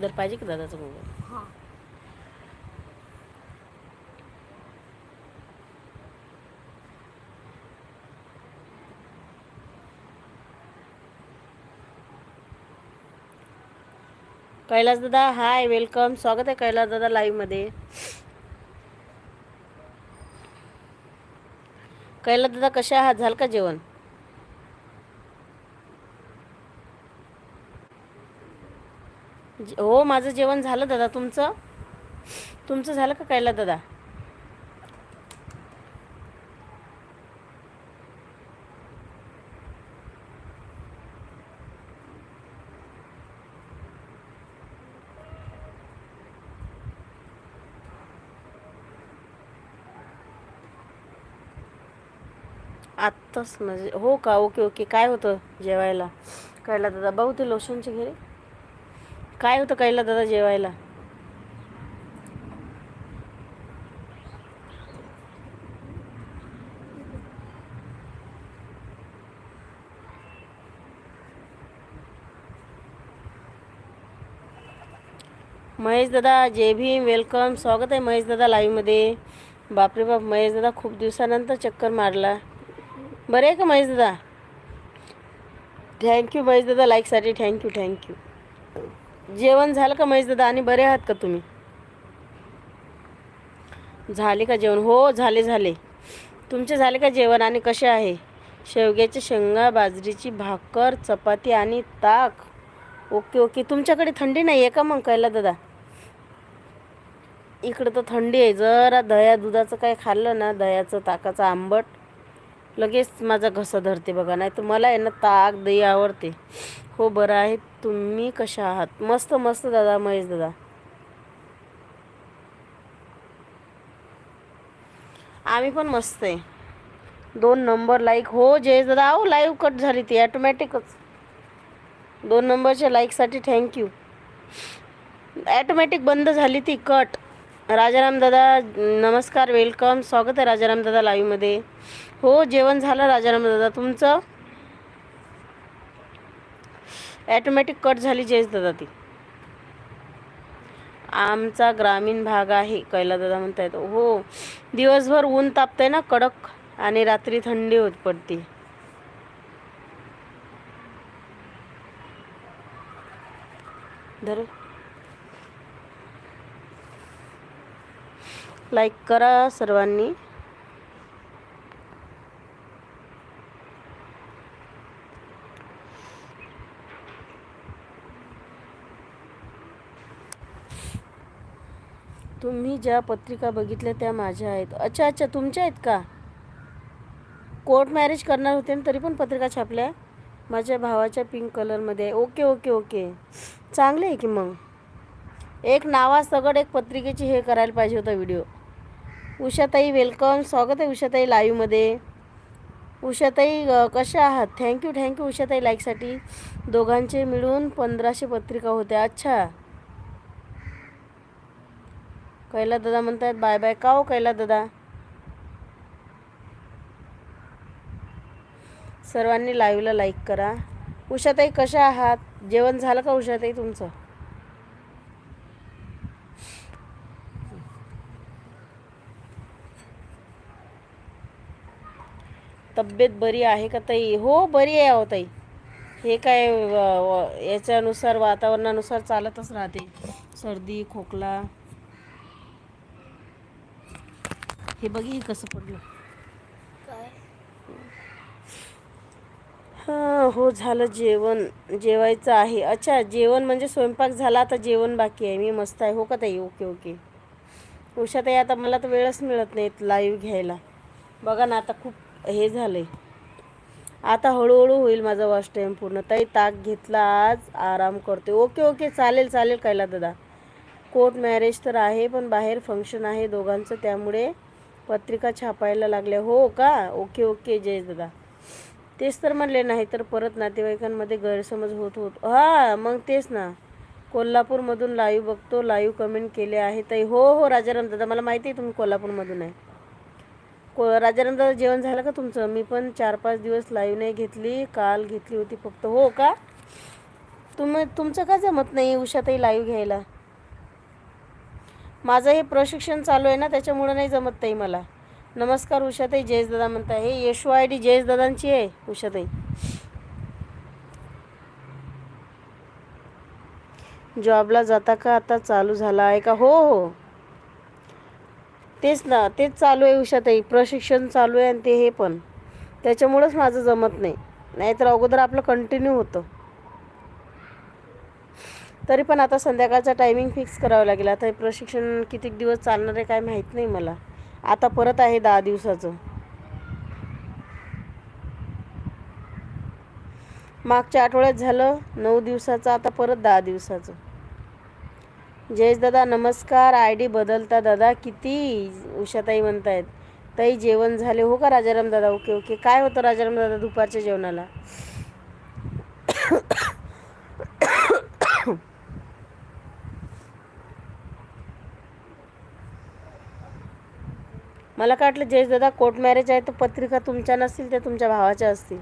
जर पाहिजे का दादाचा मोबाईल हां. कैलास दादा हाय वेलकम स्वागत आहे कैलास दादा लाईव्हमध्ये. कैलास दादा कशा आहात? झालं का जेवण? हो माझं जेवण झालं दादा. तुमचं? तुमचं झालं का कायला दादा? आत्ताच म्हणजे हो का? Okay okay. काय होतं जेवायला? कैला दादा? भाऊ ते लोशनचे घे काय होतं कैला दादा जेवायला? महेश दादा जे भीम वेलकम स्वागत आहे महेश दादा लाईव्हमध्ये बापरे बाप महेश दादा खूप दिवसानंतर चक्कर मारला. बरे आहे का महेश दादा? थँक्यू महेश दादा लाईकसाठी थँक्यू थँक्यू जेवण झालं का महेश दादा? आणि बरे आहात का तुम्ही? झाले का जेवण? हो झाले झाले. तुमचे झाले का जेवण आणि कसे आहे? शेवग्याच्या शेंगा बाजरीची भाकर चपाती आणि ताक. Okay okay. तुमच्याकडे थंडी नाही आहे का मग कैला दादा? इकडं तर थंडी आहे. जरा दह्या दुधाचं काय खाल्लं ना दह्याचं ताकाचं आंबट. लगेच माझा घसा धरते बघा नाही तर मला आहे ना ताक दही आवडते. हो बरं आहे. तुम्ही कशा आहात? मस्त मस्त दादा महेश दादा. आम्ही पण मस्त आहे. दोन नंबर लाईक हो जयेश दादा अहो लाईव्ह कट झाली ती ॲटोमॅटिकच दोन नंबरच्या लाईकसाठी थँक्यू ॲटोमॅटिक बंद झाली ती कट राजाराम दादा नमस्कार वेलकम स्वागत आहे राजाराम दादा लाईव्हमध्ये हो जेवण झालं राजाराम दादा. तुमचं? ॲटोमॅटिक कट झाली जेस दादा ती. आमचा ग्रामीण भाग आहे कैला दादा म्हणतायत. हो दिवसभर ऊन तापतंय ना कडक आणि रात्री थंडी होत पडते. धर. लाईक करा सर्वांनी. तुम्ही ज्या पत्रिका बघितल्या त्या माझ्या आहेत. अच्छा अच्छा तुमच्या आहेत का? कोर्ट मॅरेज करणार होते ना तरी पण पत्रिका छापल्या. माझ्या भावाच्या पिंक कलरमध्ये आहे ओके ओके ओके चांगले आहे की मग? एक नावासकट एक पत्रिकेची हे करायला पाहिजे होता व्हिडिओ उषाताई वेलकम स्वागत आहे उषाताई लाईव्हमध्ये उषाताई कशा आहात? थँक्यू थँक्यू उषाताई लाईकसाठी दोघांचे मिळून पंधराशे पत्रिका होत्या. अच्छा. कैला दादा म्हणतात बाय बाय. का हो कैला दादा? सर्वांनी लाईव्हला लाईक करा. उषाताई कशा आहात? जेवण झालं का उषाताई तुमचं? तब्येत बरी आहे का ताई? हो बरी आहे अहो ताई. हे काय याच्यानुसार वातावरणानुसार चालतच राहते. सर्दी खोकला. हे बघी कसं पडलं. हां हो झालं जेवण. जेवायचं आहे. अच्छा जेवण म्हणजे स्वयंपाक झाला आता जेवण बाकी आहे. मी मस्त आहे. हो का ताई? Okay okay. उषाताई आता मला तर वेळच मिळत नाही लाईव्ह घ्यायला. बघा ना आता खूप हे झालं आहे आता हळूहळू होईल माझा वॉश टाईम पूर्ण. ताई ताक घेतला आज. आराम करते ओके ओके चालेल चालेल कैला दादा. कोर्ट मॅरेज तर आहे पण बाहेर फंक्शन आहे दोघांचं. त्यामुळे पत्रिका छापायला लागल्या. हो का? ओके ओके जय दादा. तेच तर म्हणले नाही तर परत नातेवाईकांमध्ये गैरसमज होत होत. हां मग तेच ना. कोल्हापूरमधून लाईव्ह बघतो. लाईव्ह कमेंट केले आहे. ताई हो हो. राजाराम दादा मला माहिती आहे तुम्ही कोल्हापूरमधून आहे. को राजाराम जेवण झालं का तुमचं? मी पण चार पाच दिवस लाईव्ह नाही घेतली काल घेतली होती फक्त. हो का? तुम्ही तुमचं का जमत नाही उषाताई लाईव्ह घ्यायला? माझं हे प्रशिक्षण चालू आहे ना त्याच्यामुळं नाही जमत ताई मला. नमस्कार उषाताई जयेश दादा म्हणताय. हे येशू आय डी जयेश दादांची आहे उषाताई. जॉबला जाता का आता चालू झाला आहे का? हो हो. तेच ना तेच चालू आहे उषाताई. प्रशिक्षण चालू आहे आणि ते हे पण. त्याच्यामुळंच माझं जमत नाही. नाहीतर अगोदर आपलं कंटिन्यू होतं. तरी पण आता संध्याकाळचा टायमिंग फिक्स करावं लागेल. आता हे प्रशिक्षण किती दिवस चालणार आहे काय माहीत नाही मला. आता परत आहे दहा दिवसाचं. मागच्या आठवड्यात झालं नऊ दिवसाचं आता परत दहा दिवसाचं. जयेश दादा नमस्कार. आय डी बदलता दादा. किती उषाताई म्हणतायत. ताई जेवण झाले हो का राजाराम दादा? Okay okay. काय होतं राजाराम दादा दुपारच्या जेवणाला? मला काय वाटलं जयेश दादा कोर्ट मॅरेज आहे तर पत्रिका तुमच्या नसतील त्या तुमच्या भावाच्या असतील?